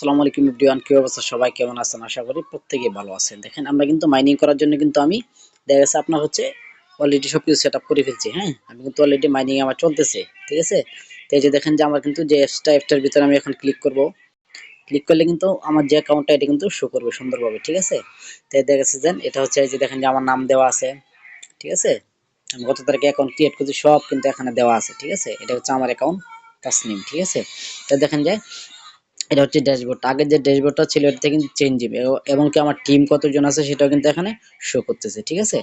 আসসালামু আলাইকুম এভরিওয়ান, কি অবস্থা? সবাই কেমন আছেন? আশা করি প্রত্যেকে ভালো আছেন। দেখেন, আমরা কিন্তু মাইনিং করার জন্য কিন্তু আমি দেখা গেছে আপনার হচ্ছে অলরেডি সব কিছু সেট করে ফেলছি হ্যাঁ? আমি কিন্তু অলরেডি মাইনিং আমার চলতেছে, ঠিক আছে? তো এই যে দেখেন যে আমার কিন্তু যে অ্যাপসটা অ্যাপটার ভিতরে আমি এখন ক্লিক করব। ক্লিক করলে কিন্তু আমার যে অ্যাকাউন্টটা এটা কিন্তু শো করবে সুন্দরভাবে, ঠিক আছে? তো দেখা গেছে দেন এটা হচ্ছে এই যে দেখেন যে আমার নাম দেওয়া আছে, ঠিক আছে? আমি কত তারিখে অ্যাকাউন্ট ক্রিয়েট করছি, সব কিন্তু এখানে দেওয়া আছে, ঠিক আছে? এটা হচ্ছে আমার অ্যাকাউন্ট তাসনিম, ঠিক আছে? তো দেখেন যে এটা হচ্ছে ড্যাশবোর্ড। আগের যে ড্যাশবোর্ডটা ছিল এটা কিন্তু চেঞ্জ এবং কি আমার টিম কতজন আছে সেটাও কিন্তু এখানে শো করতেছে, ঠিক আছে?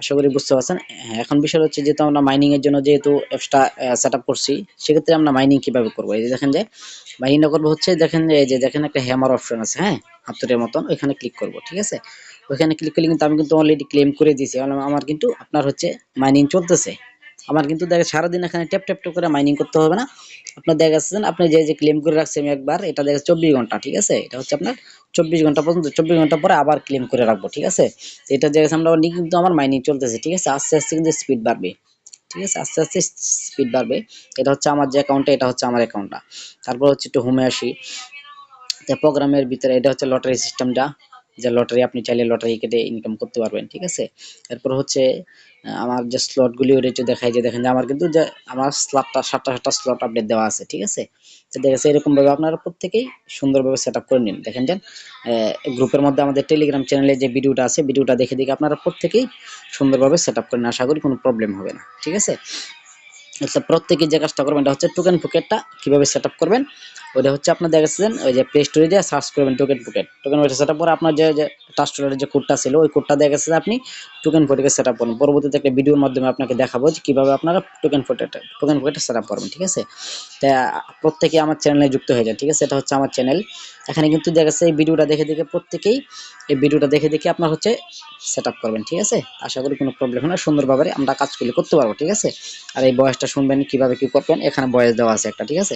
আশা করি বুঝতে পারছেন। হ্যাঁ এখন বিষয় হচ্ছে যেহেতু আমরা মাইনিং এর জন্য যেহেতু অ্যাপসটা সেট আপ করছি, সেক্ষেত্রে আমরা মাইনিং কীভাবে করব? এই যে দেখেন যে মাইনিংটা করব হচ্ছে দেখেন এই যে দেখেন একটা হ্যামার অপশন আছে হ্যাঁ? হাতুরের মতন, ওইখানে ক্লিক করব, ঠিক আছে? ওইখানে ক্লিক করলে কিন্তু আমি কিন্তু অলরেডি ক্লেম করে দিয়েছি। আমার কিন্তু আপনার হচ্ছে মাইনিং চলতেছে। আমার কিন্তু দেখে সারাদিন এখানে ট্যাপ ট্যাপ করে মাইনিং করতে হবে না। আপনার দেখা যাচ্ছে আপনি যে যে ক্লেম করে রাখছেন আমি একবার এটা দেখা যাচ্ছে চব্বিশ ঘণ্টা, ঠিক আছে? এটা হচ্ছে আপনার চব্বিশ ঘণ্টা পর্যন্ত, চব্বিশ ঘণ্টা পরে আবার ক্লেম করে রাখব, ঠিক আছে? এটা দেখা যাচ্ছে আমরা কিন্তু আমার মাইনিং চলতেছে, ঠিক আছে? আস্তে আস্তে কিন্তু স্পিড বাড়বে, ঠিক আছে? আস্তে আস্তে স্পিড বাড়বে। এটা হচ্ছে আমার যে অ্যাকাউন্টটা এটা হচ্ছে আমার অ্যাকাউন্টটা তারপর হচ্ছে একটু হোমে আসি। প্রোগ্রামের ভিতরে এটা হচ্ছে লটারি সিস্টেমটা যে লটারি আপনি চাইলে লটারি কেটে ইনকাম করতে পারবেন, ঠিক আছে? এরপর হচ্ছে আমার যে স্লটগুলি ওটা একটু দেখাই, যে দেখেন যে আমার কিন্তু যে, আমার স্লটটা সাতটা সাতটা স্লট আপডেট দেওয়া আছে, ঠিক আছে? তো দেখেছে এরকমভাবে আপনারা প্রত্যেকেই সুন্দরভাবে সেট করে নিন। দেখেন যান গ্রুপের মধ্যে আমাদের টেলিগ্রাম চ্যানেলে যে ভিডিওটা আছে ভিডিওটা দেখে দেখে আপনারা প্রত্যেকেই সুন্দরভাবে সেট আপ করেন আশা করি কোনো প্রবলেম হবে না, ঠিক আছে? আচ্ছা প্রত্যেকে যে কাজটা করবেন, এটা হচ্ছে টোকেন পকেটটা কীভাবে সেট করবেন? ওইটা হচ্ছে আপনার দেখেছেন, ওই যে প্লে স্টোরে যে সার্চ করবেন token pocket token pocket set পরে আপনার যে টাস্টোরের যে কোডটা ছিল, ওই কোডটা দেখা গেছে আপনি? টোকেন পকেটকে সেট আপ করবেন পরবর্তীতে একটা ভিডিওর মাধ্যমে আপনাকে দেখাবো যে কীভাবে আপনারা টোকেন পকেট টোকেন পকেটটা সেট আপ করবেন, ঠিক আছে? তা প্রত্যেকে আমার চ্যানেলে যুক্ত হয়ে যায় ঠিক আছে? এটা হচ্ছে আমার চ্যানেল এখানে কিন্তু দেখা যাচ্ছে এই ভিডিওটা দেখে দেখে প্রত্যেকেই, এই ভিডিওটা দেখে দেখে আপনার হচ্ছে সেট আপ করবেন, ঠিক আছে? আশা করি কোনো প্রবলেম হয় না, সুন্দরভাবে আমরা কাজগুলি করতে পারব, ঠিক আছে? আর এই বয়সটা শুনবেন কীভাবে কি করবেন, এখানে বয়স দেওয়া আছে একটা, ঠিক আছে?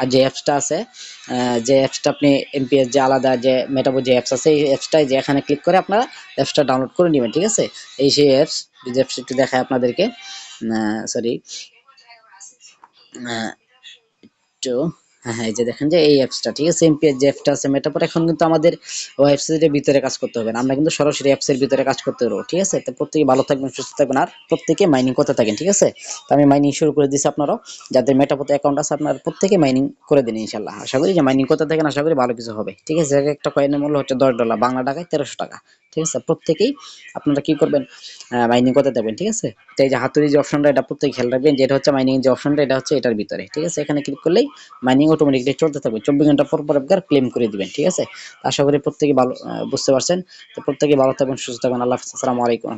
আর যে অ্যাপসটা আছে যে অ্যাপসটা আপনি এমপিএস যে আলাদা যে মেটাবো যে অ্যাপস আছে, এই অ্যাপসটাই যে এখানে ক্লিক করে আপনারা অ্যাপসটা ডাউনলোড করে নেবেন, ঠিক আছে? এই সেই অ্যাপস যে অ্যাপসটা একটু দেখায় আপনাদেরকে। সরি একটু হ্যাঁ এই যে দেখেন যে এই অ্যাপসটা ঠিক আছে? এমপিএস যে অ্যাপসটা আছে মেটাপর এখন কিন্তু আমাদের ওয়েবসাইটের ভিতরে কাজ করতে হবে না। আমরা কিন্তু সরাসরি অ্যাপসের ভিতরে কাজ করতে পারব, ঠিক আছে? তো প্রত্যেকে ভালো থাকবেন, সুস্থ থাকবেন, আর প্রত্যেকে মাইনিং করতে থাকেন, ঠিক আছে? তো আমি মাইনিং শুরু করে দিচ্ছি আপনারাও। যাদের মেটাপোতে অ্যাকাউন্ট আছে, আপনারা প্রত্যেকে মাইনিং করে দিন ইনশাল্লাহ আশা করি যে মাইনিং করতে থাকেন, আশা করি ভালো কিছু হবে, ঠিক আছে? একটা কয়েনের মূল্য হচ্ছে দশ ডলার বাংলা টাকায় তেরোশো টাকা, ঠিক আছে? প্রত্যেকেই আপনারা কি করবেন? মাইনিং করতে দেবেন ঠিক আছে? তো এই যে হাতুড়ি যে অপশনটা এটা প্রত্যেক খেয়াল রাখবেন যেটা হচ্ছে মাইনিং যে অপশনটা এটা হচ্ছে এটার ভিতরে, ঠিক আছে? এখানে ক্লিক করলেই মাইনিং অটোমেটিকলি চলতে থাকবে। চব্বিশ ঘণ্টা পর পর আপনার ক্লেম করে দিবেন, ঠিক আছে? আশা করি প্রত্যেকে ভালো বুঝতে পারছেন। তো প্রত্যেকে ভালো থাকবেন, সুস্থ থাকবেন। আল্লাহ আসসালামু আলাইকুম